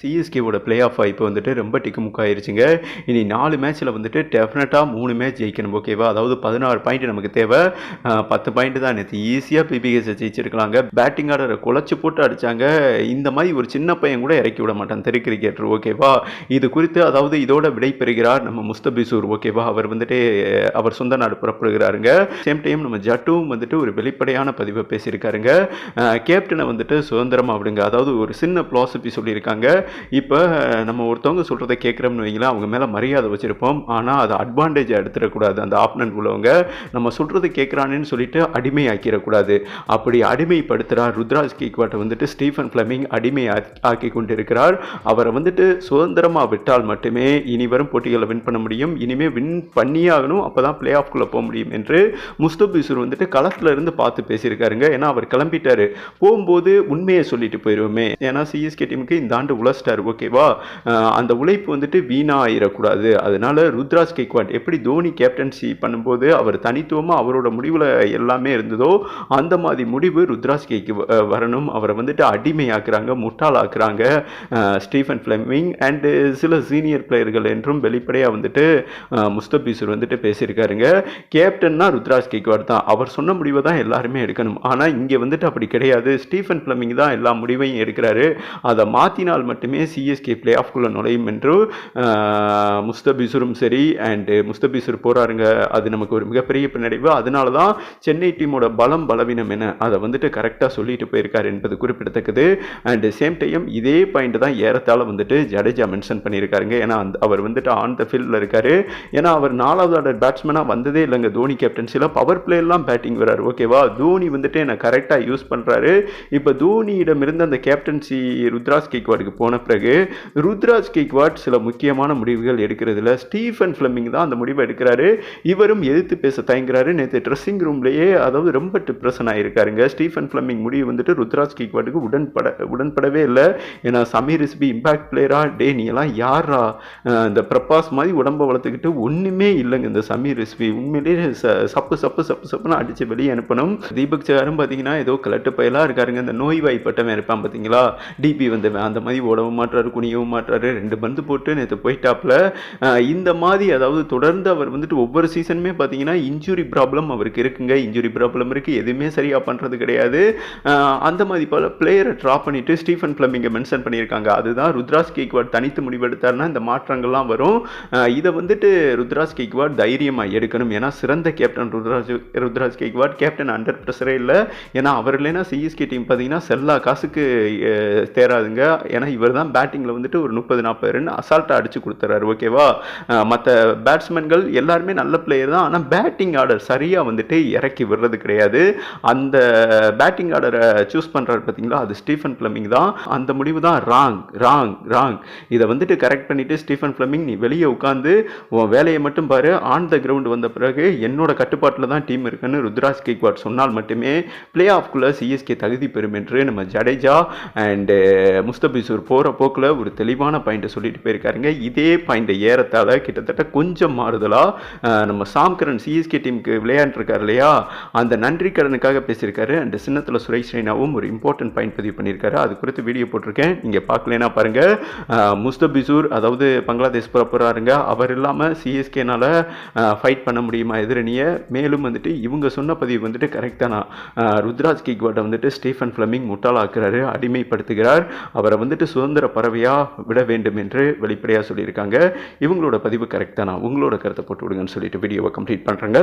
சிஎஸ்கேவோட play off வாய்ப்பு வந்துட்டு ரொம்ப டிக்குமுக்காயிருச்சுங்க இனி நாலு மேட்ச்சில் வந்துட்டு டெஃபினட்டாக மூணு மேட்ச் ஜெயிக்கணும் ஓகேவா அதாவது பதினாறு பாயிண்ட் நமக்கு தேவை. பத்து பாயிண்ட் தான். நேற்று ஈஸியாக பிபிஎஸ் ஜெயிச்சிருக்கலாங்க. பேட்டிங் ஆர்டரை குலைச்சி போட்டு அடித்தாங்க இந்த மாதிரி ஒரு சின்ன பையன் கூட இறக்கி விட மாட்டான் தெரு கிரிக்கெட்டர் ஓகேவா இது குறித்து அதாவது இதோட விடை பெறுகிறார் நம்ம முஸ்தபிசூர் ஓகேவா அவர் வந்துட்டு அவர் சொந்த நாடு புறப்படுகிறாருங்க. சேம் டைம் நம்ம ஜட்டும் வந்துட்டு ஒரு வெளிப்படையான பதிவை பேசியிருக்காருங்க. கேப்டனை வந்துட்டு சுதந்திரமாக விடுங்க. அதாவது ஒரு சின்ன பிலாசபி சொல்லியிருக்காங்க. இப்போ நம்ம ஒருத்தவங்க சொல்கிறத கேட்குறோம்னு வைங்களேன் அவங்க மேலே மரியாதை வச்சுருப்போம். ஆனால் அதை அட்வான்டேஜ் எடுத்துடக்கூடாது. அந்த ஆப்னன்ட் உள்ளவங்க நம்ம சொல்கிறது கேட்குறானேன்னு சொல்லிட்டு அடிமையாக்கிடக்கூடாது. அப்படி அடிமைப்படுத்துகிறார் ருத்ராஜ் கேக்வாட்டை வந்துட்டு ஸ்டீஃபன் ஃப்ளமிங் அடிமை ஆக்கி கொண்டிருக்கிறார். அவரை வந்துட்டு சுதந்திரமாக விட்டால் மட்டுமே இனி வரும் போட்டிகளை வின் பண்ண முடியும். இனிமேல் வின் பண்ணியே ஆகணும் அப்போ தான் பிளே ஆஃப்குள்ளே போக முடியும் என்று முஸ்தபிசூர் வந்துட்டு களத்தில் இருந்து பார்த்து பேசியிருக்காருங்க. ஏன்னா அவர் கிளம்பிட்டார். போகும்போது உண்மையை சொல்லிட்டு போயிடுவோமே ஏன்னா சிஎஸ்கே டீமுக்கு இந்த ஆண்டு உழைச்சிட்டாரு ஓகேவா அந்த உழைப்பு வந்துட்டு வீணாக ஆயிடக்கூடாது அதனால ருத்ராஜ் கெக்வாட் எப்படி தோனி கேப்டன்சி பண்ணும்போது அவர் தனித்துவமாக அவரோட முடிவில் எல்லாமே இருந்ததோ அந்த மாதிரி முடிவு ருத்ராஜ் கேக்கு வரணும். அவரை வந்துட்டு அடிமையாக்குறாங்க முட்டாளாக்குறாங்க ஸ்டீஃபன் ஃப்ளெமிங் அண்டு சில சீனியர் பிளேயர்கள் என்றும் வெளிப்படையாக வந்துட்டு முஸ்தபீசர் வந்துட்டு பேசியிருக்காருங்க. கேப்டன்னா ருத்ராஜ் கேக்வாட் தான். அவர் சொன்ன முடிவை தான் எல்லாருமே எடுக்கணும். ஆனால் இங்கே வந்துட்டு அப்படி கிடையாது. ஸ்டீஃபன் ஃப்ளமிங் தான் எல்லா முடிவையும் எடுக்கிறாரு. அதை மாற்றினால் மட்டும் சிஎஸ்கே பிளே ஆஃப்குள்ளே நுழையும் என்று முஸ்தபிசுரும் சரி அண்டு முஸ்தபிசுர் போகிறாருங்க அது நமக்கு ஒரு மிகப்பெரிய பின்னடைவு. அதனால தான் சென்னை டீமோட பலம் பலவீனம் என்ன? அதை வந்துட்டு கரெக்டாக சொல்லிட்டு போயிருக்கார் என்பது குறிப்பிடத்தக்கது. அண்டு சேம் டைம் இதே பாயிண்ட் தான் ஏறத்தாழ வந்துட்டு ஜடேஜா மென்ஷன் பண்ணியிருக்காருங்க. ஏன்னா அந்த அவர் வந்துட்டு ஆன் த ஃபீல்டில் இருக்கார். ஏன்னா அவர் நாலாவது ஆர்டர் பேட்ஸ்மேனாக வந்ததே இல்லைங்க தோனி கேப்டன்சியில் பவர் பிளேயர்லாம் பேட்டிங் வர்றாரு ஓகேவா தோனி வந்துட்டு என்னை கரெக்டாக யூஸ் பண்ணுறாரு இப்போ தோனியிடமிருந்து அந்த கேப்டன்சி ருத்ராஸ் கேக்வாடுக்கு போன பிறகு ருத்ராஜ் கேக்வாட் சில முக்கியமான முடிவுகள் எடுக்கிறதுல ஸ்டீஃபன் ஃபிளமிங் தான் அந்த முடிவை எடுக்கிறாரு. இவரும் எதிர்த்து பேச தயங்குறாரு. நேற்று ட்ரெஸ்ஸிங் ரூம்லேயே அதாவது ரொம்ப டிப்ரெஷன் ஆயிருக்காருங்க. ஸ்டீஃபன் ஃப்ளமிங் முடிவு வந்துட்டு ருத்ராஜ் கேக்வாட்டுக்கு உடன்பட உடன்படவே இல்லை. ஏன்னா சமீர் ரிஸ்பி இம்பாக்ட் பிளேயரா டே நீ எல்லாம் யாரா இந்த பிரபாஸ் மாதிரி உடம்ப வளர்த்துக்கிட்டு ஒன்றுமே இல்லைங்க இந்த சமீர் ரிஸ்பி உண்மையிலேயே சப்பு சப்பு சப்பு சப்புன்னு அடித்து வெளியே அனுப்பணும். தீபக் சாரும் பார்த்தீங்கன்னா ஏதோ கலட்டு பயலாக இருக்காருங்க. இந்த நோய் வாய்ப்பட்டவன் இருப்பான் பார்த்தீங்களா டிபி வந்தவன் அந்த மாதிரி உடவும் மாட்டுறாரு குனியவும் மாட்டுறாரு ரெண்டு பந்து போட்டு நேற்று போயிட்டாப்புல. இந்த மாதிரி அதாவது தொடர்ந்து அவர் வந்துட்டு ஒவ்வொரு சீசனுமே பார்த்தீங்கன்னா இன்ஜுரி ப்ராப்ளம் அவருக்கு இருக்குங்க. இன்ஜுரி ப்ராப்ளம் இருக்குது எதுவுமே சரியாக பண்ணுறது கிடையாது. அந்த மாதிரி பல பிளேயரை ட்ராப் பண்ணிவிட்டு ஸ்டீஃபன் பிளமிங்கை மென்ஷன் பண்ணியிருக்காங்க. அதுதான் ருத்ராஜ் கேக்வாட் தனித்து முடிவெடுத்தார்னா இந்த மாற்றங்கள்லாம் வரும். இதை வந்துட்டு ருத்ராஜ் கேக்வாட் தைரியமாக எடுக்கணும். ஏன்னா சிறந்த captain Ruturaj Ruturaj Gaikwad captain under ப்ரெஷரே இல்லை. ஏன்னா அவர் இல்லைன்னா சிஎஸ்கே டீம் பார்த்தீங்கன்னா செல்லா காசுக்கு தேராதுங்க. ஏன்னா இவர் தான் பேட்டிங்கில் வந்துட்டு ஒரு முப்பது நாற்பது ரன் அசால்ட்டாக அடிச்சு கொடுத்துறாரு ஓகேவா மற்ற பேட்ஸ்மேன்கள் எல்லாருமே நல்ல பிளேயர் தான். ஆனால் பேட்டிங் ஆர்டர் சரியாக வந்துட்டு இறக்கி விடுறது கிடையாது. அந்த பேட்டிங் ஆர்டரை சூஸ் பண்ணுறாரு பார்த்தீங்களா அது ஸ்டீஃபன் ஃப்ளமிங் தான். அந்த முடிவு தான் ராங் ராங் ராங் இதை வந்துட்டு கரெக்ட் பண்ணிட்டு ஸ்டீஃபன் ஃப்ளமிங் நீ வெளியே உட்காந்து உன் வேலையை மட்டும் பாரு. ஆன் த கிரவுண்ட் வந்த பிறகு என்னோட கட்டுப்பாட்டில் தான் டீம் இருக்குன்னு ருத்ராஜ் கேக்வாட் சொன்னால் மட்டுமே பிளே ஆஃப்குள்ளே சிஎஸ்கே தகுதி பெறும் என்று நம்ம ஜடேஜா அண்டு முஸ்தபிசூர் போகிற போக்கில் ஒரு தெளிவான பாயிண்ட்டை சொல்லிட்டு போயிருக்காருங்க. இதே பாயிண்ட்டை ஏறத்தால் கிட்டத்தட்ட கொஞ்சம் மாறுதலாக நம்ம சாம்கரன் சிஎஸ்கே டீமுக்கு விளையாண்டுருக்காரு இல்லையா? அந்த நன்றி கடனுக்காக பேசியிருக்காரு. அண்ட் சின்னத்தில் சுரேஷ் ரெய்னாவும் ஒரு இம்பார்ட்டன்ட் பாயிண்ட் பதிவு பண்ணியிருக்காரு. அது குறித்து வீடியோ போட்டிருக்கேன். நீங்கள் பார்க்கலனா பாருங்கள் முஸ்தபிசூர் அதாவது பங்களாதேஷ் புற அவர் இல்லாமல் சிஎஸ்கேனால் ஃபைட் பண்ண முடியுமா எதிரணியை? மேலும் வந்துட்டு இவங்க சொன்ன பதிவு வந்துட்டு கரெக்டானா ருத்ராஜ் கிக்வாட்டை வந்துட்டு ஸ்டீஃபன் ஃப்ளமிங் முட்டாளாக்குறாரு அடிமைப்படுத்துகிறார். அவரை வந்துட்டு சுதந்திர பறவையாக விட வேண்டும் என்று வெளிப்படையாக சொல்லியிருக்காங்க. இவங்களோட பதிவு கரெக்ட் தானா? உங்களோட கருத்தை போட்டு விடுங்கன்னு சொல்லிட்டு வீடியோவை கம்ப்ளீட் பண்ணுறேங்க